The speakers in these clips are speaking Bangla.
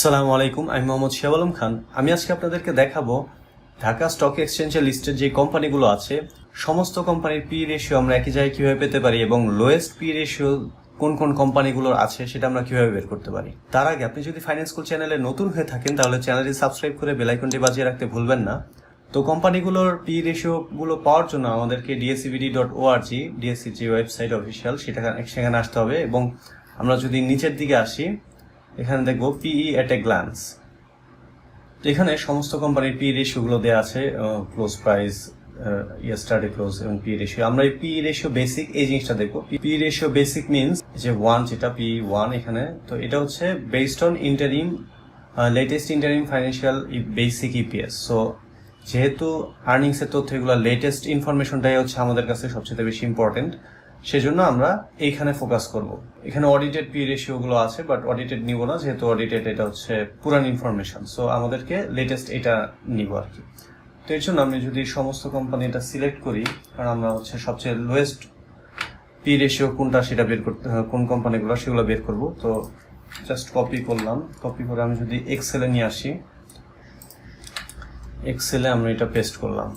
সালামু আলাইকুম, আমি মোহাম্মদ শিয়াব আলম খান। আমি আজকে আপনাদেরকে দেখাবো ঢাকা স্টক এক্সচেঞ্জে লিস্টেড যে কোম্পানিগুলো আছে, সমস্ত কোম্পানির পি রেশিও আমরা একই জায়গায় কীভাবে পেতে পারি এবং লোয়েস্ট পি রেশিও কোন কোন কোম্পানিগুলোর আছে সেটা আমরা কীভাবে বের করতে পারি। তার আগে আপনি যদি ফাইন্যান্স স্কুল চ্যানেলে নতুন হয়ে থাকেন, তাহলে চ্যানেলটি সাবস্ক্রাইব করে বেলাইকনটি বাজিয়ে রাখতে ভুলবেন না। তো কোম্পানিগুলোর পি রেশিও গুলো পাওয়ার জন্য আমাদেরকে ডিএসিবিডি ডট ওআরজি ডিএসসি যে ওয়েবসাইট অফিসিয়াল সেটা সেখানে আসতে হবে এবং আমরা যদি নিচের দিকে আসি এখানে দেখব পিই এট এ গ্ল্যান্স এখানে সমস্ত কোম্পানির পি রেশিওগুলো দেওয়া আছে ক্লোজ প্রাইস ইয়ারস্টারডে ক্লোজ এবং পি রেশিও আমরা এই পি রেশিও বেসিক এই জিনিসটা দেখব। পি রেশিও বেসিক মিনস যে ওয়ান যেটা পি ওয়ান এখানে, তো এটা হচ্ছে based on interim latest interim financial basic EPS so যেহেতু আর্নিংসের তথ্য এগুলো লেটেস্ট ইনফরমেশনটাই হচ্ছে আমাদের কাছে সবচেয়ে বেশি ইম্পর্টেন্ট সেজন্য আমরা এইখানে ফোকাস করব। এখানে অডিটেড পি রেশিও গুলো আছে বাট অডিটেড নিব না, যেহেতু অডিটেড এটা হচ্ছে পুরান ইনফরমেশন সো আমাদেরকে লেটেস্ট এটা নিব আর কি। তো এর জন্য আমি যদি সমস্ত কোম্পানি এটা সিলেক্ট করি কারণ আমরা হচ্ছে সবচেয়ে লোয়েস্ট পি রেশিও কোনটা সেটা বের করতে কোন কোম্পানিগুলো সেগুলো বের করব। তো জাস্ট কপি করলাম কপি করে আমি যদি এক্সেলে নিয়ে আসি এক্সেলে আমরা এটা পেস্ট করলাম।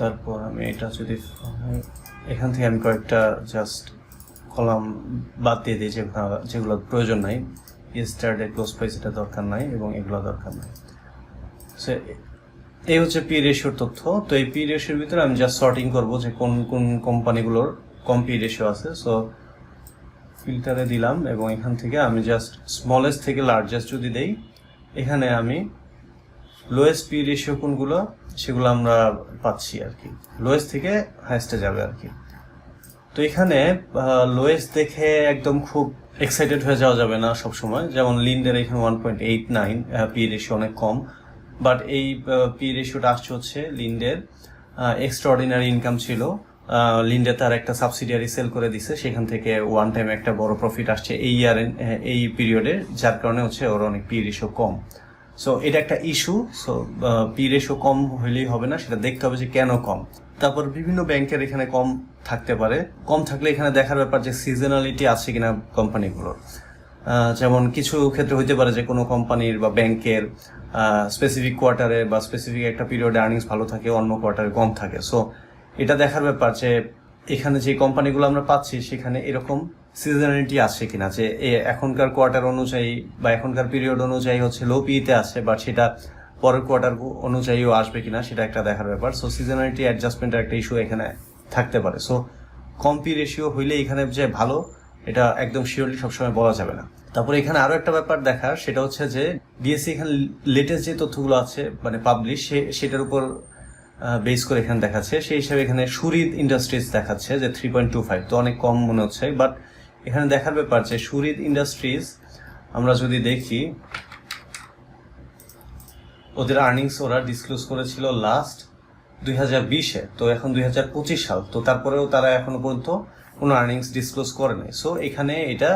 তারপর আমি এটা যদি এখান থেকে আমি কয়েকটা জাস্ট কলাম বাদ দিয়ে দিই যেগুলো প্রয়োজন নাই। ইস্টারডে ক্লোজ প্রাইস এটা দরকার নাই এবং এগুলো দরকার নাই। সো এই হচ্ছে পি রেশিওর তথ্য। তো এই পি রেশিওর ভিতরে আমি জাস্ট সর্টিং করব যে কোন কোন কোম্পানিগুলোর কম পি রেশিও আছে। সো ফিল্টারে দিলাম এবং এখান থেকে আমি জাস্ট স্মলেস্ট থেকে লার্জেস্ট যদি দেই, এখানে আমি লোয়েস্ট পি রেশিও কোনগুলো? সেগুলো আমরা পাচ্ছি আর কি। লোয়েস্ট থেকে হাইস্টে যাবে আর কি। তো এখানে লোয়েস্ট দেখে একদম খুব এক্সাইটেড হয়ে যাওয়া যাবে না সব সময় যেমন লিন্ডের এখানে one point eight nine P ratio অনেক কম। বাট এই পি রেশিওটা আসছে হচ্ছে লিন্ডের এক্সট্রা অর্ডিনারি ইনকাম ছিল। লিন্ডে তার একটা সাবসিডিয়ারি সেল করে দিছে। সেখান থেকে ওয়ান টাইম একটা বড় প্রফিট আসছে এই ইয়ার এই পিরিয়ডে যার কারণে হচ্ছে ওর অনেক পি রেশিও কম। সো এটা একটা ইস্যু সো পি রেশিও কম হইলেই হবে না, সেটা দেখতে হবে যে কেন কম। তারপর বিভিন্ন ব্যাংকের এখানে কম থাকতে পারে। কম থাকলে এখানে দেখার ব্যাপার যে সিজনালিটি আছে কিনা কোম্পানিগুলোর। যেমন কিছু ক্ষেত্রে হইতে পারে যে কোনো কোম্পানির বা ব্যাংকের স্পেসিফিক কোয়ার্টারে বা স্পেসিফিক একটা পিরিয়ডে আর্নিংস ভালো থাকে, অন্য কোয়ার্টারে কম থাকে। সো এটা দেখার ব্যাপার যে এখানে যে কোম্পানিগুলো আমরা পাচ্ছি, সেখানে এরকম সিজনালিটি আছে কিনা, যে এখনকার কোয়ার্টার অনুযায়ী বা এখনকার পিরিয়ড অনুযায়ী হচ্ছে লো পিতে আছে বাট সেটা পরের কোয়ার্টার অনুযায়ীও আসবে কিনা সেটা একটা দেখার ব্যাপার। সো সিজনালিটি অ্যাডজাস্টমেন্টের একটা ইস্যু এখানে থাকতে পারে। সো কম পি রেশিও হইলে এখানে যে ভালো, এটা একদম শিওরলি সবসময় বলা যাবে না। তারপরে এখানে আরও একটা ব্যাপার দেখার, সেটা হচ্ছে যে বিএসসি এখানে লেটেস্ট যে তথ্যগুলো আছে মানে পাবলিশ সে, সেটার উপর বেস করে এখানে দেখাচ্ছে। সেই হিসাবে এখানে সুরিদ ইন্ডাস্ট্রিজ দেখাচ্ছে, যে থ্রি পয়েন্ট টু ফাইভ তো অনেক কম মনে হচ্ছে বাট এখানে দেখার ব্যাপার যে সুরিদ ইন্ডাস্ট্রিজ, আমরা যদি দেখি, ওদের আর্নিংস ওরা ডিসক্লোজ করেছিল লাস্ট দুই হাজার বিশে, তো এখন দুই হাজার পঁচিশ সাল, তো তারপরেও তারা এখনও পর্যন্ত কোনো আর্নিংস ডিসক্লোজ করে নাই সো এখানে এটা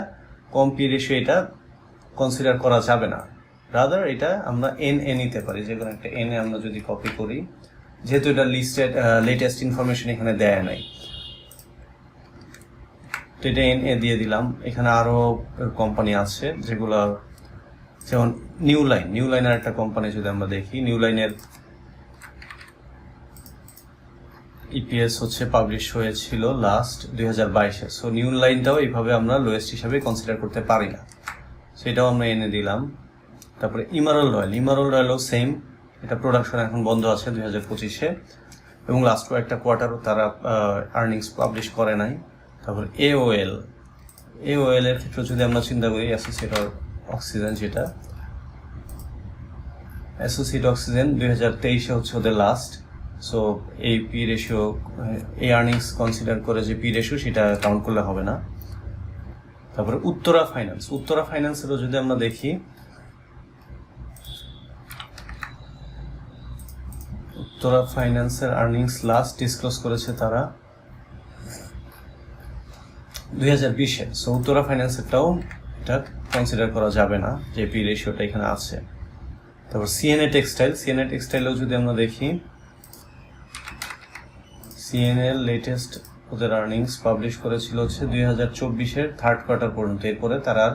কম পি এটা কনসিডার করা যাবে না। রাদার এটা আমরা এন এ নিতে পারি, যে কোনো একটা এন এ আমরা যদি কপি করি, যেহেতু এটা লিস্টেড লেটেস্ট ইনফরমেশন এখানে দেয় নাই। তো এ দিয়ে দিলাম। এখানে আরও কোম্পানি আছে যেগুলো যেমন নিউ লাইন নিউ লাইনের একটা কোম্পানি যদি আমরা দেখি নিউ লাইনের ইপিএস হচ্ছে পাবলিশ হয়েছিল লাস্ট দুই হাজার বাইশে। সো নিউ লাইনটাও এইভাবে আমরা লোয়েস্ট হিসাবে কনসিডার করতে পারি না। সেটাও আমরা এনে দিলাম। তারপরে ইমারল রয়েল ইমারল রয়েলও সেম এটা প্রোডাকশন এখন বন্ধ আছে দুই হাজার পঁচিশে। এবং লাস্ট কয়েকটা কোয়ার্টারও তারা আর্নিংস পাবলিশ করে নাই। তারপর এওএল এওএল এর ক্ষেত্রে যদি আমরা চিন্তা করি অ্যাসোসিয়েট অক্সিজেন যেটা অ্যাসোসিয়েট অক্সিজেন দুই হাজার তেইশে হচ্ছে ওদের লাস্ট সো এই পি রেশিও এই আর্নিংস কনসিডার করে যে পি রেশিও সেটা কাউন্ট করলে হবে না। তারপরে উত্তরা ফাইন্যান্স উত্তরা ফাইন্যান্সেরও যদি আমরা দেখি, উত্তরা ফাইন্যান্সের আর্নিংস লাস্ট ডিসক্লোজ করেছে তারা দুই হাজার বিশে। সো উত্তরা ফাইন্যান্সেরটাও এটা কনসিডার করা যাবে না, যে পি রেশিওটা এখানে আছে। তারপর সিএনএ টেক্সটাইল সিএনএ টেক্সটাইলেও যদি আমরা দেখি সিএনএল লেটেস্ট ওদের আর্নিংস পাবলিশ করেছিল হচ্ছে দুই হাজার চব্বিশের থার্ড কোয়ার্টার পর্যন্ত। এরপরে তারা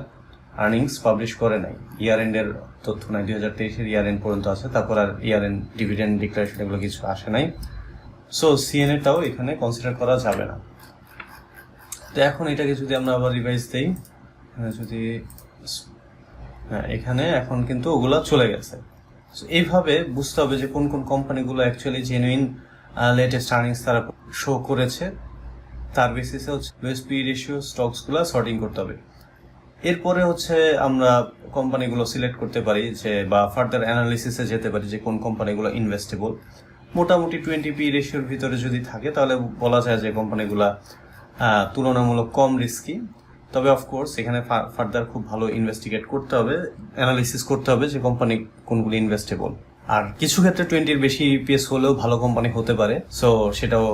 আর্নিংস পাবলিশ করে নাই। ইয়ার এন্ডের তথ্য নাই, দুই হাজার তেইশের ইয়ার এন্ড পর্যন্ত আছে, তারপর আর ইয়ার এন্ড ডিভিডেন্ড ডিক্লারেশন এগুলো কিছু আসে নাই। সো সিএনএটাও এখানে কনসিডার করা যাবে না। তো এখন এটাকে যদি আমরা আবার রিভাইজ দেই যদি হ্যাঁ এখানে এখন কিন্তু ওগুলা চলে গেছে। এইভাবে বুঝতে হবে যে কোন কোন কোম্পানিগুলো অ্যাকচুয়ালি জেনুইন লেটেস্ট আর্নিংস তারা শো করেছে। তার বেসিসে হচ্ছে লোয়েস্ট পি রেশিও স্টকসগুলো শর্টিং করতে হবে। এরপরে হচ্ছে আমরা কোম্পানিগুলো সিলেক্ট করতে পারি যে, বা ফার্দার অ্যানালিসিসে যেতে পারি যে কোন কোম্পানিগুলো ইনভেস্টেবল মোটামুটি টোয়েন্টি পি রেশিওর ভিতরে যদি থাকে, তাহলে বলা যায় যে কোম্পানিগুলা তুলনামূলক কম রিস্কি তবে অফকোর্স এখানে ফার্দার খুব ভালো ইনভেস্টিগেট করতে হবে অ্যানালিসিস করতে হবে যে কোম্পানি কোনগুলি ইনভেস্টেবল আর কিছু ক্ষেত্রে টোয়েন্টির বেশি ইপিএস হলেও ভালো কোম্পানি হতে পারে সো সেটাও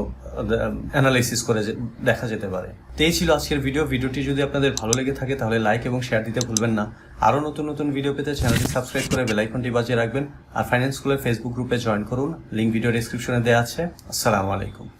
অ্যানালাইসিস করে দেখা যেতে পারে। তো এই ছিল আজকের ভিডিও ভিডিওটি যদি আপনাদের ভালো লেগে থাকে, তাহলে লাইক এবং শেয়ার দিতে ভুলবেন না। আরও নতুন নতুন ভিডিও পেতে চ্যানেলটি সাবস্ক্রাইব করে বেলাইকনটি বাজিয়ে রাখবেন। আর ফাইন্যান্স স্কুলের ফেসবুক গ্রুপে জয়েন করুন। লিঙ্ক ভিডিও ডিসক্রিপশনে দেওয়া আছে। আসসালামু আলাইকুম।